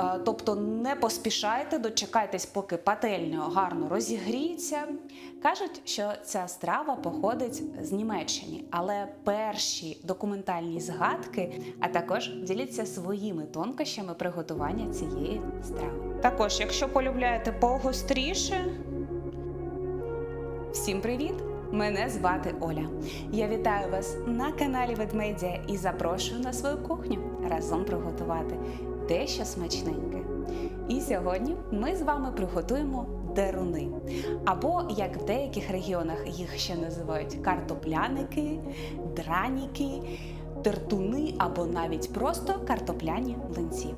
Е, Тобто не поспішайте, дочекайтесь, поки пательня гарно розігріється. Кажуть, що ця страва походить з Німеччини, але перші документальні згадки, а також діляться своїми тонкощами приготування цієї страви. Також, якщо полюбляєте погостріше, Всім привіт! Мене звати Оля. Я вітаю вас на каналі Ведмедія і запрошую на свою кухню разом приготувати дещо смачненьке. І сьогодні ми з вами приготуємо деруни. Або, як в деяких регіонах їх ще називають картопляники, драніки, тертуни або навіть просто картопляні млинці.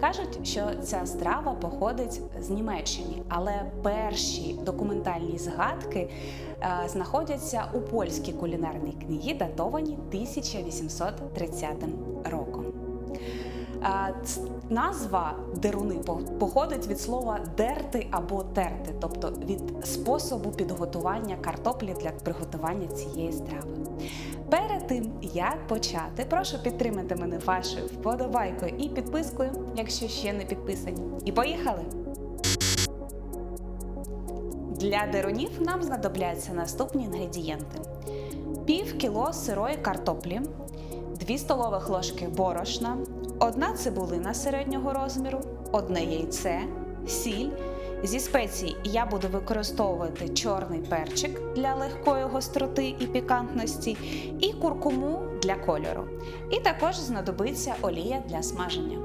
Кажуть, що ця страва походить з Німеччини, але перші документальні згадки е, знаходяться у польській кулінарній книгі, датовані 1830 роком. Назва деруни походить від слова дерти або терти, тобто від способу підготування картоплі для приготування цієї страви. Перед тим як почати, прошу підтримати мене вашою вподобайкою і підпискою, якщо ще не підписані. І поїхали! Для дерунів нам знадобляться наступні інгредієнти: пів кіло сирої картоплі, 2 столових ложки борошна, одна цибулина середнього розміру, одне яйце, сіль. Зі спецій я буду використовувати чорний перчик для легкої гостроти і пікантності, і куркуму для кольору. І також знадобиться олія для смаження.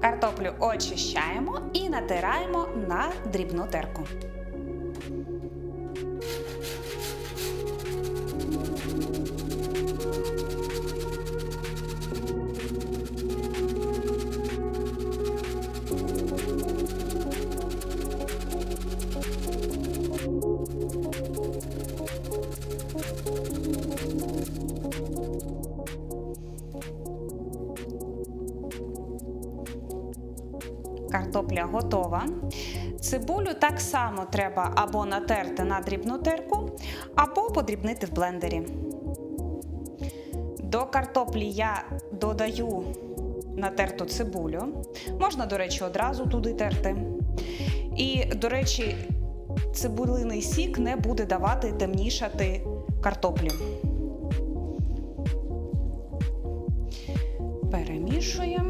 Картоплю очищаємо і натираємо на дрібну терку. Картопля готова. Цибулю так само треба або натерти на дрібну терку, або подрібнити в блендері. До картоплі я додаю натерту цибулю. Можна, до речі, одразу туди терти. І, до речі, цибулиний сік не буде давати темнішати картоплю. Перемішуємо.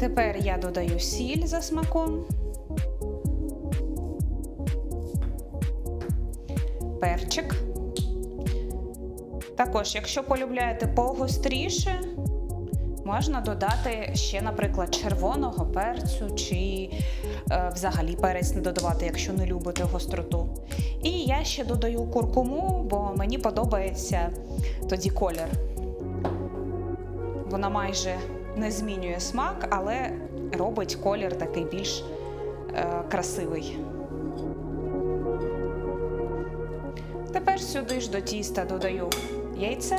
Тепер я додаю сіль за смаком. Перчик. Також, якщо полюбляєте погостріше, можна додати ще, наприклад, червоного перцю чи е, взагалі перець не додавати, якщо не любите гостроту. І я ще додаю куркуму, бо мені подобається тоді колір. Вона майже не змінює смак, але робить колір такий більш е, красивий. Тепер сюди ж до тіста додаю яйце.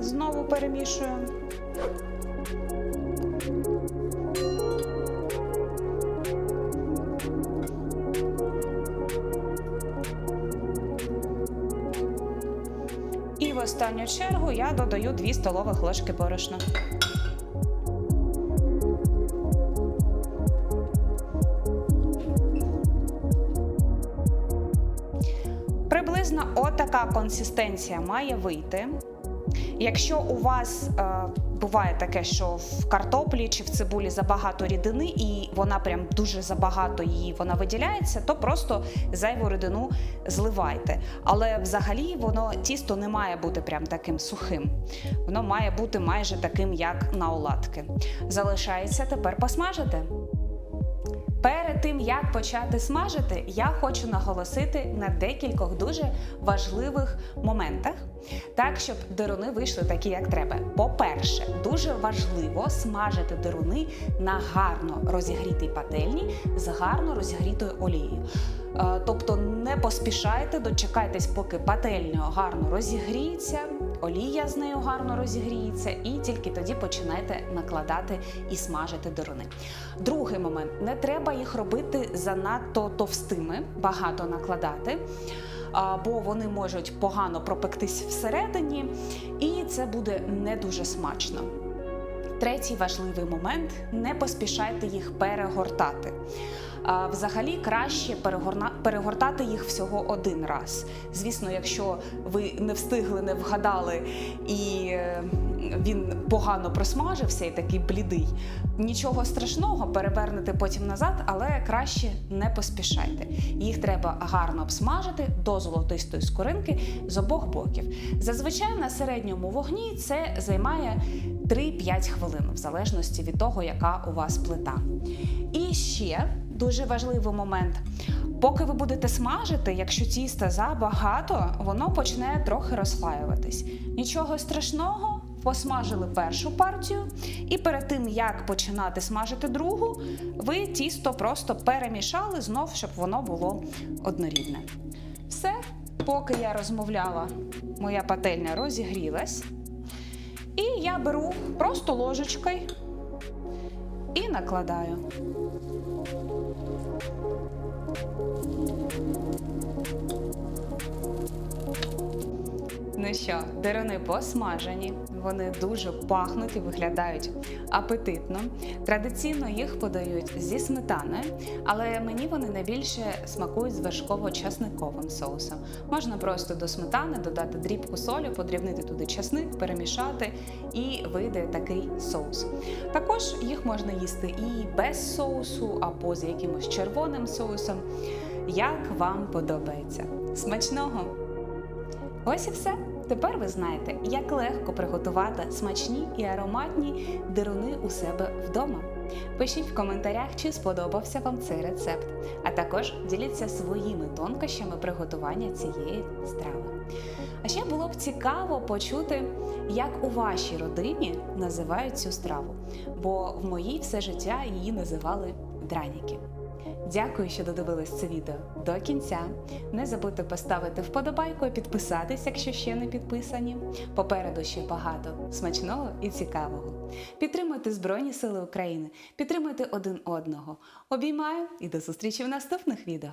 Знову перемішую. Останню чергу я додаю 2 столових ложки борошна. Приблизно отака консистенція має вийти. Якщо у вас е, буває таке, що в картоплі чи в цибулі забагато рідини, і вона прям дуже забагато її вона виділяється, то просто зайву рідину зливайте. Але взагалі воно тісто не має бути прям таким сухим. Воно має бути майже таким, як на оладки. Залишається тепер посмажити. Перед тим як почати смажити, я хочу наголосити на декількох дуже важливих моментах, так щоб деруни вийшли такі, як треба. По-перше, дуже важливо смажити деруни на гарно розігрітій пательні з гарно розігрітою олією. Е, Тобто поспішайте, дочекайтесь, поки пательня гарно розігріється, олія з нею гарно розігріється, і тільки тоді починайте накладати і смажити деруни. Другий момент: не треба їх робити занадто товстими, багато накладати. або вони можуть погано пропектись всередині, і це буде не дуже смачно. Третій важливий момент не поспішайте їх перегортати. Взагалі краще перегортати їх всього один раз. Звісно, якщо ви не встигли, не вгадали і е, він погано просмажився і такий блідий, нічого страшного, перевернете потім назад, але краще не поспішайте. Їх треба гарно обсмажити до золотистої скоринки з обох боків. Зазвичай на середньому вогні це займає 3-5 хвилин, в залежності від того, яка у вас плита. І ще дуже важливий момент. Поки ви будете смажити, якщо тіста забагато, воно почне трохи розслаюватись. Нічого страшного, посмажили першу партію, і перед тим як починати смажити другу, ви тісто просто перемішали знов, щоб воно було однорідне. Все, поки я розмовляла, моя пательня розігрілась. І я беру просто ложечкою і накладаю. Ну що, деруни посмажені, вони дуже пахнуть і виглядають апетитно. Традиційно їх подають зі сметаною, але мені вони найбільше смакують з вершково-часниковим соусом. Можна просто до сметани додати дрібку солі, подрібнити туди часник, перемішати і вийде такий соус. Також їх можна їсти і без соусу, або з якимось червоним соусом. Як вам подобається? Смачного! Ось і все. Тепер ви знаєте, як легко приготувати смачні і ароматні дируни у себе вдома. Пишіть в коментарях, чи сподобався вам цей рецепт, а також діліться своїми тонкощами приготування цієї страви. А ще було б цікаво почути, як у вашій родині називають цю страву, бо в моїй все життя її називали драніки. Дякую, що додивились це відео до кінця. Не забудьте поставити вподобайку і підписатись, якщо ще не підписані. Попереду ще багато смачного і цікавого. Підтримуйте Збройні Сили України, підтримуйте один одного. Обіймаю і до зустрічі в наступних відео.